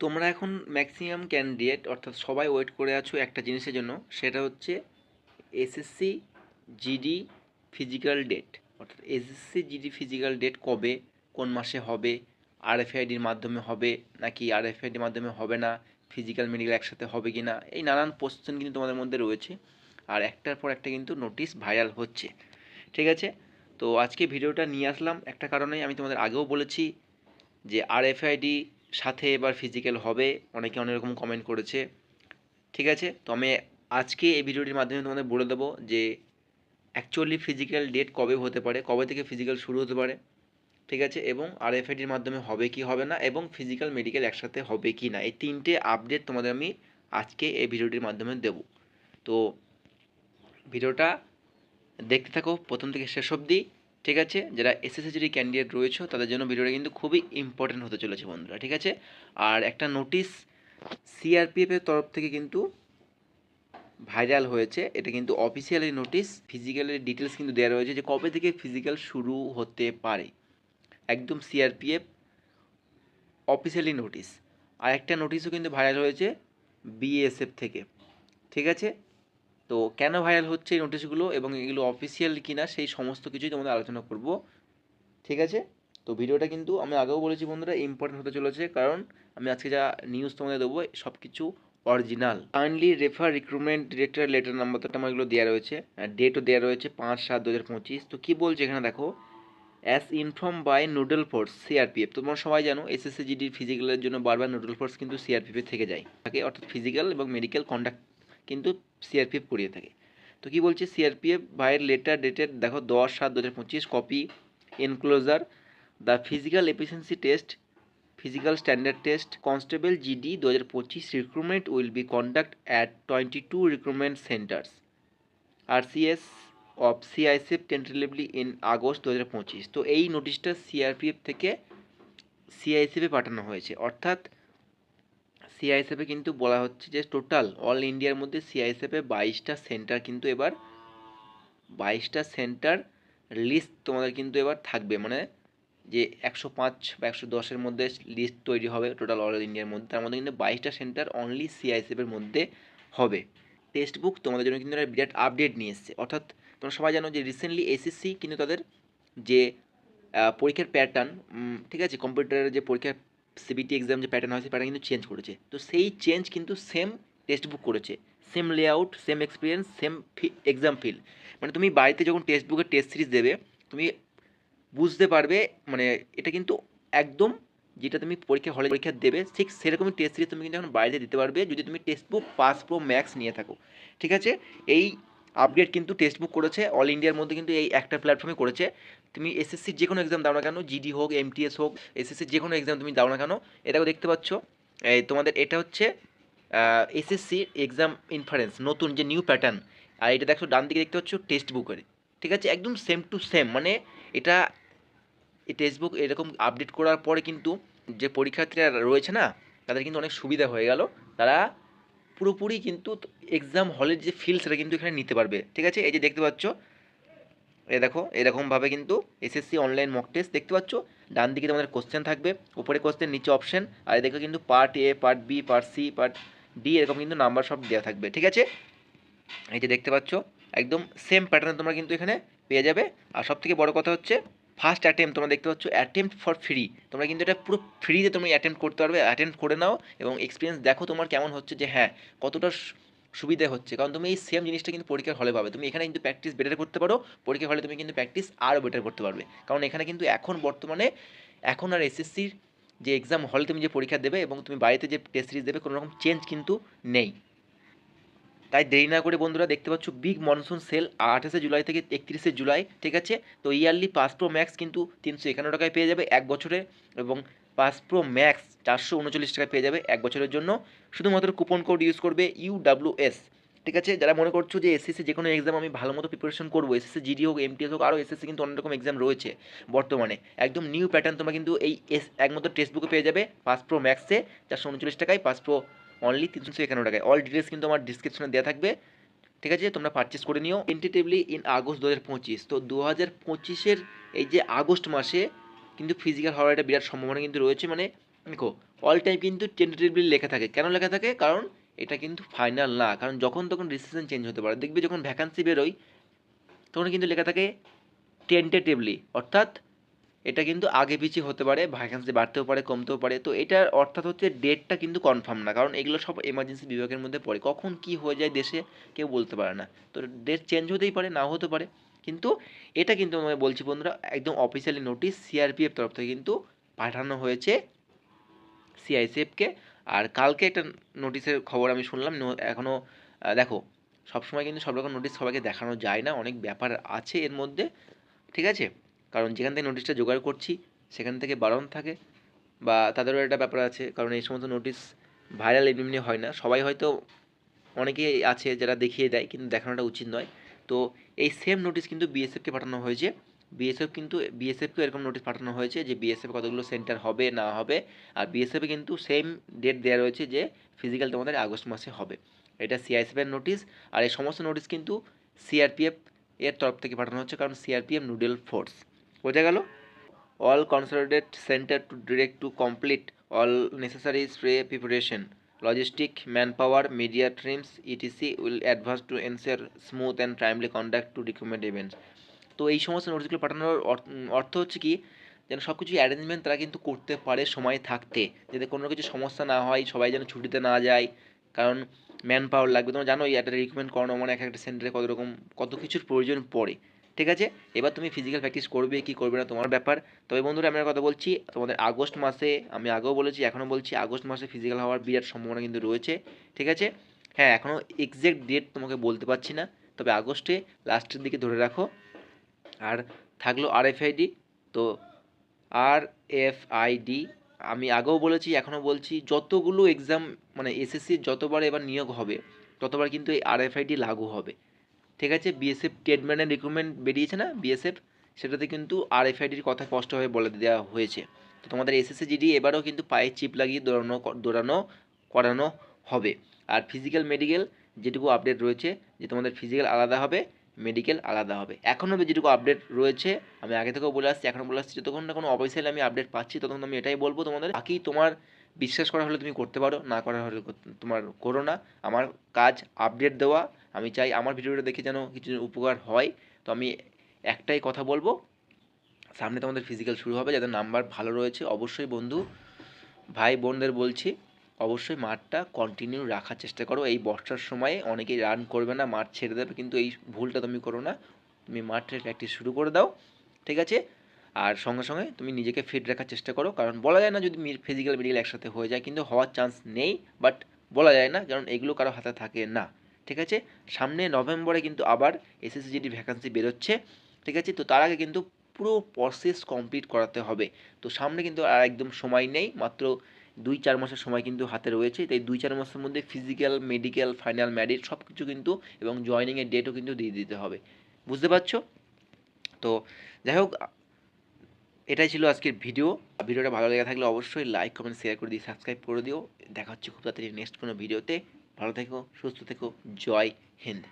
তোমরা এখন maximum candidate অর্থাৎ সবাই ওয়েট করে আছো একটা জিনিসের জন্য, সেটা হচ্ছে এসএসসি জিডি ফিজিক্যাল ডেট অর্থাৎ এসএসসি জিডি ফিজিক্যাল ডেট কবে, কোন মাসে হবে আরএফআইডির মাধ্যমে হবে, নাকি আরএফআইডির মাধ্যমে হবে না ফিজিক্যাল মেডিকেল একসাথে হবে কি না এই নানান কোশ্চেন কিন্তু তোমাদের মধ্যে রয়েছে। আর একটার পর একটা কিন্তু নোটিশ ভাইরাল হচ্ছে। ঠিক আছে? তো আজকে ভিডিওটা নিয়ে আসলাম একটা কারণে আমি তোমাদের আগেও বলেছি যে আরএফআইডি সাথে এবার ফিজিক্যাল হবে। অনেকে অনেক রকম কমেন্ট করেছে। ঠিক আছে? তো আমি আজকে এই ভিডিওটির মাধ্যমে তোমাদের বলে দেবো যে অ্যাকচুয়ালি ফিজিক্যাল ডেট কবে হতে পারে, কবে থেকে ফিজিক্যাল শুরু হতে পারে। ঠিক আছে? এবং আরএফআইডির মাধ্যমে হবে কি, হবে না, এবং ফিজিক্যাল মেডিকেল একসাথে হবে কি না। এই তিনটে আপডেট তোমাদের আমি আজকে এই ভিডিওটির মাধ্যমে দেব। তো ভিডিওটা দেখতে থাকো, প্রথম থেকে শেষ অবধি। ঠিক আছে? যারা এসএসসি ক্যান্ডিডেট রয়েছে, তাদের জন্য ভিডিওটা কিন্তু খুবই ইম্পর্টেন্ট হতে চলেছে বন্ধুরা, ঠিক আছে? আর একটা নোটিশ সিআরপিএফের তরফ থেকে কিন্তু ভাইরাল হয়েছে। এটা কিন্তু অফিসিয়ালি নোটিশ ফিজিক্যালের ডিটেলস কিন্তু দেওয়া রয়েছে যে কবে থেকে ফিজিক্যাল শুরু হতে পারে। একদম সিআরপিএফ অফিসিয়ালি নোটিশ আর একটা নোটিশও কিন্তু ভাইরাল হয়েছে বিএসএফ থেকে, ঠিক আছে? তো কেন ভাইরাল হচ্ছে এই নোটিশগুলো এবং এগুলো অফিসিয়াল কিনা সেই সমস্ত কিছুই তোমাদের আলোচনা করব। ঠিক আছে? তো ভিডিওটা কিন্তু আমি আগেও বলেছি বন্ধুরা ইম্পর্টেন্ট হতে চলেছে কারণ আমি আজকে যা নিউজ তোমাদের দেবো সব কিছু original kindly refer recruitment director letter number তো আমার এগুলো দেওয়া রয়েছে ডেটও দেওয়া রয়েছে পাঁচ সাত দু হাজার পঁচিশ। তো কী বলছে এখানে দেখো as inform by nodal force CRPF তোমরা সবাই জানো এসএসসি জিডির ফিজিক্যালের জন্য বারবার নুডল ফোর্স কিন্তু সিআরপিএফ থেকে যায়। থাকে, অর্থাৎ ফিজিক্যাল এবং মেডিকেল কন্ডাক্ট কিন্তু সিআরপিএফ করিয়ে থাকে। তো কি বলছে? সিআরপিএফ ভাইয়ের লেটার ডেটের দেখো, দশ সাত দু হাজার পঁচিশ copy enclosure the physical efficiency test physical standard test constable GD দু হাজার পঁচিশ recruitment will be conduct at twenty two recruitment centres R CS of CICF tentatively in August দু হাজার পঁচিশ। তো এই নোটিশটা সিআরপিএফ থেকে সিআইসিএফে পাঠানো হয়েছে। অর্থাৎ সিআইএসএফে কিন্তু বলা হচ্ছে যে টোটাল অল ইন্ডিয়ার মধ্যে সিআইএসএফে বাইশটা সেন্টার কিন্তু এবার বাইশটা সেন্টার লিস্ট তোমাদের কিন্তু এবার থাকবে। মানে যে একশো পাঁচ বা একশো দশের মধ্যে লিস্ট তৈরি হবে টোটাল অল ইন্ডিয়ার মধ্যে, তার মধ্যে কিন্তু বাইশটা সেন্টার অনলি সিআইএসএফের মধ্যে হবে। টেক্সট বুক তোমাদের জন্য কিন্তু একটা বিরাট আপডেট নিয়ে এসছে। অর্থাৎ তোমরা সবাই জানো যে রিসেন্টলি এসএসসি কিন্তু তাদের যে পরীক্ষার প্যাটার্ন ঠিক আছে? কম্পিউটারের যে পরীক্ষার সিবিটি এক্সাম যে প্যাটার্ন হয়, সেই প্যাটার্ন কিন্তু চেঞ্জ করেছে। তো সেই চেঞ্জ কিন্তু সেম টেক্সট বুক করেছে। Same layout same experience same fee exam feel মানে তুমি বাড়িতে যখন টেক্সট বুকের টেস্ট সিরিজ দেবে, তুমি বুঝতে পারবে মানে এটা কিন্তু একদম যেটা তুমি পরীক্ষা হলে পরীক্ষা দেবে, ঠিক সেরকমই টেস্ট সিরিজ তুমি কিন্তু এখন বাইরে দিতে পারবে, যদি তুমি text book pass pro max নিয়ে থাকো। ঠিক আছে? এই আপডেট কিন্তু টেক্সট বুক করেছে অল ইন্ডিয়ার মধ্যে কিন্তু এই একটা প্ল্যাটফর্মে করেছে। তুমি এসএসসির যে কোনো এক্সাম দাও না কেন জিডি হোক এমটিএস হোক এসএসসির যে কোনো এক্সাম তুমি দাও না কেন এটাও দেখতে পাচ্ছ, এই তোমাদের এটা হচ্ছে এসএসসির এক্সাম ইনফারেন্স নতুন যে নিউ প্যাটার্ন আর এটা দেখো ডান দিকে দেখতে পাচ্ছ টেক্সট বুকের ঠিক আছে? একদম সেম টু সেম মানে এটা টেক্সট বুক এরকম আপডেট করার পরে কিন্তু যে পরীক্ষার্থীরা রয়েছে না, তাদের কিন্তু অনেক সুবিধা হয়ে গেল। তারা পুরোপুরি কিন্তু এক্সাম হলের যে ফিল সেটা কিন্তু এখানে নিতে পারবে। ঠিক আছে? এই যে দেখতে পাচ্ছ এ দেখো, এরকমভাবে কিন্তু এসএসসি অনলাইন মক টেস্ট দেখতে পাচ্ছ? ডান দিকে তোমাদের কোশ্চেন থাকবে, উপরে কোশ্চেন নিচে অপশন আর দেখো কিন্তু part A part B part C part D এরকম কিন্তু নাম্বার সব দেওয়া থাকবে। ঠিক আছে? এই যে দেখতে পাচ্ছ, একদম সেম প্যাটার্ন তোমরা কিন্তু এখানে পেয়ে যাবে। আর সব থেকে বড় কথা হচ্ছে ফার্স্ট অ্যাটেম্প তোমরা দেখতে পাচ্ছ অ্যাটেম্প ফর ফ্রি তোমরা কিন্তু এটা পুরো ফ্রিতে তুমি অ্যাটেম্প করতে পারবে অ্যাটেম্প করে নাও এবং এক্সপিরিয়েন্স দেখো তোমার কেমন হচ্ছে যে হ্যাঁ কতটা সুবিধা হচ্ছে। কারণ তুমি এই সেম জিনিসটা কিন্তু পরীক্ষার হলে পাবে। তুমি এখানে কিন্তু প্র্যাকটিস বেটার করতে পারো, পরীক্ষার হলে তুমি কিন্তু প্র্যাকটিস আরও বেটার করতে পারবে। কারণ এখানে কিন্তু এখন বর্তমানে, এখন আর এসএসসির যে এক্সাম হলে তুমি যে পরীক্ষা দেবে এবং তুমি বাড়িতে যে টেস্ট সিরিজ দেবে কোনো রকম চেঞ্জ কিন্তু নেই। তাই দেরি না করে বন্ধুরা দেখতে পাচ্ছ বিগ মনসুন সেল আঠাশে জুলাই থেকে একত্রিশে জুলাই, ঠিক আছে? তো ইয়ারলি পাস প্রো ম্যাক্স কিন্তু তিনশো একান্ন টাকায় পেয়ে যাবে এক বছরে এবং পাস প্রো ম্যাক্স চারশো উনচল্লিশ টাকায় পেয়ে যাবে এক বছরের জন্য। শুধুমাত্র কুপন কোড ইউজ করবে ইউ ডাব্লিউ এস, ঠিক আছে? যারা মনে করছ যে এসএসসি যে কোনো এক্সাম আমি ভালো মতো প্রিপারেশন করব, এসএসসি, জিডি হোক এমটিএস হোক, আরও এসএসসি কিন্তু অনেক রকম এক্সাম রয়েছে বর্তমানে। একদম নিউ প্যাটার্ন তোমরা কিন্তু এই এস, একমাত্র টেক্সট বুকে পেয়ে যাবে পাস প্রো ম্যাক্সে চারশো উনচল্লিশ টাকায় পাস প্রো অনলি তিনশো একান্ন টাকায়। অল ডিটেলস কিন্তু আমার ডিসক্রিপশনে দেওয়া থাকবে। ঠিক আছে? তোমরা পারচেস করে নিও। টেন্টেটিভলি ইন আগস্ট দু হাজার পঁচিশ। তো দু হাজার পঁচিশের এই যে আগস্ট মাসে কিন্তু ফিজিক্যাল হওয়ার একটা বিরাট সম্ভাবনা কিন্তু রয়েছে। মানে দেখো অল টাইম কিন্তু টেন্টেটিভলি লেখা থাকে। কেন লেখা থাকে? কারণ এটা কিন্তু ফাইনাল না। কারণ যখন তখন ডিসিশন চেঞ্জ হতে পারে। দেখবে যখন ভ্যাকান্সি বেরোয়, তখন কিন্তু লেখা থাকে টেন্টেটিভলি অর্থাৎ এটা কিন্তু আগে পিছিয়ে হতে পারে ভ্যাকান্সি বাড়তেও পারে, কমতেও পারে। তো এটার অর্থাৎ হচ্ছে ডেটটা কিন্তু কনফার্ম না, কারণ এগুলো সব এমার্জেন্সি বিভাগের মধ্যে পড়ে। কখন কি হয়ে যায় দেশে, কেউ বলতে পারে না। তো ডেট চেঞ্জ হতেই পারে, নাও হতে পারে। কিন্তু এটা কিন্তু আমি বলছি বন্ধুরা, একদম অফিসিয়ালি নোটিশ সিআরপিএফ তরফ থেকে কিন্তু পাঠানো হয়েছে সিআইসিএফকে আর কালকে একটা নোটিশের খবর আমি শুনলাম এখনও দেখো, সবসময় কিন্তু সব রকম নোটিশ সবাইকে দেখানো যায় না, অনেক ব্যাপার আছে এর মধ্যে, ঠিক আছে? কারণ যেখান থেকে নোটিশটা জোগাড় করছি, সেখান থেকে বারণ থাকে বা তাদেরও একটা ব্যাপার আছে, কারণ এই সমস্ত নোটিশ ভাইরাল এমনি এমনি হয় না। সবাই হয়তো অনেকেই আছে যারা দেখিয়ে দেয়, কিন্তু দেখানোটা উচিত নয়। তো এই সেম নোটিশ কিন্তু বিএসএফকে পাঠানো হয়েছে। বিএসএফ কিন্তু বিএসএফকেও এরকম নোটিশ পাঠানো হয়েছে যে বিএসএফ কতগুলো সেন্টার হবে, না হবে। আর বিএসএফে কিন্তু সেম ডেট দেওয়া রয়েছে যে ফিজিক্যাল তোমাদের আগস্ট মাসে হবে। এটা সিআইএসএফ এর নোটিশ আর এই সমস্ত নোটিশ কিন্তু সিআরপিএফ এর তরফ থেকে পাঠানো হচ্ছে, কারণ সিআরপিএফ নুডেল ফোর্স বোঝা গেল? All consolidate centre to direct to complete all necessary spray preparation logistic manpower media trims ETC will advance to ensure smooth and timely conduct to recommend events তো এই সমস্ত নোটিসগুলো পাঠানোর অর্থ হচ্ছে কি? যেন সব কিছু অ্যারেঞ্জমেন্ট তারা কিন্তু করতে পারে সময় থাকতে। যাতে কোনো কিছু সমস্যা না হয়, সবাই যেন ছুটিতে না যায়। কারণ ম্যান পাওয়ার লাগবে। তোমার জানো এই একটা রিকুমেন্ট করানো মানে এক একটা সেন্টারে কত রকম, কত কিছুর প্রয়োজন পড়ে। ঠিক আছে? এবার তুমি ফিজিক্যাল প্র্যাকটিস করবে, কি করবে না তোমার ব্যাপার। তবে বন্ধুরা, আমি কথা বলছি, তোমাদের আগস্ট মাসে, আমি আগেও বলেছি, এখনও বলছি, আগস্ট মাসে ফিজিক্যাল হওয়ার বিরাট সম্ভাবনা কিন্তু রয়েছে, ঠিক আছে? হ্যাঁ এখনও এক্স্যাক্ট ডেট তোমাকে বলতে পারছি না, তবে আগস্টে লাস্টের দিকে ধরে রাখো। আর থাকল আরএফআইডি তো আর এফ আইডি আমি আগেও বলেছি, এখনও বলছি, যতগুলো এক্সাম মানে এসএসসির যতবার এবার নিয়োগ হবে, ততবার কিন্তু এই আর আরএফআইডি লাগু হবে। ঠিক আছে বিএসএফ ট্রেডম্যানের রিক্রুটমেন্ট বেরিয়েছে না? বিএসএফ সেটাতে কিন্তু আরএফআইডির কথা স্পষ্টভাবে বলে দেওয়া হয়েছে। তো তোমাদের এসএসসি জিডি এবারেও কিন্তু পায়ে চিপ লাগিয়ে দৌড়ানো দৌড়ানো, করানো হবে। আর ফিজিক্যাল মেডিকেল যেটুকু আপডেট রয়েছে, যে তোমাদের ফিজিক্যাল আলাদা হবে মেডিকেল আলাদা হবে। এখনও যেটুকু আপডেট রয়েছে, আমি আগে থেকেও বলে আসছি এখনও বলে আসছি, যতক্ষণ না কোনো অফিসিয়ালি আমি আপডেট পাচ্ছি, ততক্ষণ আমি এটাই বলব তোমাদের। বাকি তোমার বিশ্বাস করা হলে তুমি করতে পারো, না করা হলে তোমার করো না। আমার কাজ আপডেট দেওয়া, আমি চাই আমার ভিডিওটা দেখে যেন কিছু উপকার হয়। তো আমি একটাই কথা বলব, সামনে তোমাদের ফিজিক্যাল শুরু হবে, যাদের নাম্বার ভালো রয়েছে, অবশ্যই বন্ধু, ভাই বোনদের বলছি, অবশ্যই মাঠটা কন্টিনিউ রাখার চেষ্টা করো। এই বর্ষার সময়ে অনেকেই রান করবে না, মাঠ ছেড়ে দেবে, কিন্তু এই ভুলটা তুমি করো না। তুমি মাঠে প্র্যাকটিস শুরু করে দাও, ঠিক আছে? আর সঙ্গে সঙ্গে তুমি নিজেকে ফিট রাখার চেষ্টা করো। কারণ বলা যায় না যদি ফিজিক্যাল মেডিকেল একসাথে হয়ে যায়, কিন্তু হওয়ার চান্স নেই বাট বলা যায় না, কারণ এগুলো কারও হাতে থাকে না। ঠিক আছে? সামনে নভেম্বরে কিন্তু আবার এসএসসিজিডি ভ্যাকান্সি বেরোচ্ছে, ঠিক আছে? তো তার আগে কিন্তু পুরো প্রসেস কমপ্লিট করাতে হবে। তো সামনে কিন্তু আর একদম সময় নেই, মাত্র দুই চার মাসের সময় কিন্তু হাতে রয়েছে। তাই দুই চার মাসের মধ্যে ফিজিক্যাল মেডিকেল ফাইনাল ম্যারিট সব কিছু কিন্তু এবং জয়নিংয়ের ডেটও কিন্তু দিয়ে দিতে হবে। বুঝতে পারছ? তো যাই হোক এটাই ছিল আজকের ভিডিও। ভিডিওটা ভালো লেগে থাকলে অবশ্যই লাইক কমেন্ট শেয়ার করে দিয়ে সাবস্ক্রাইব করে দিও। দেখা হচ্ছে খুব তাড়াতাড়ি নেক্সট কোনো ভিডিওতে। ভালো থেকো, সুস্থ থেকো। জয় হিন্দ।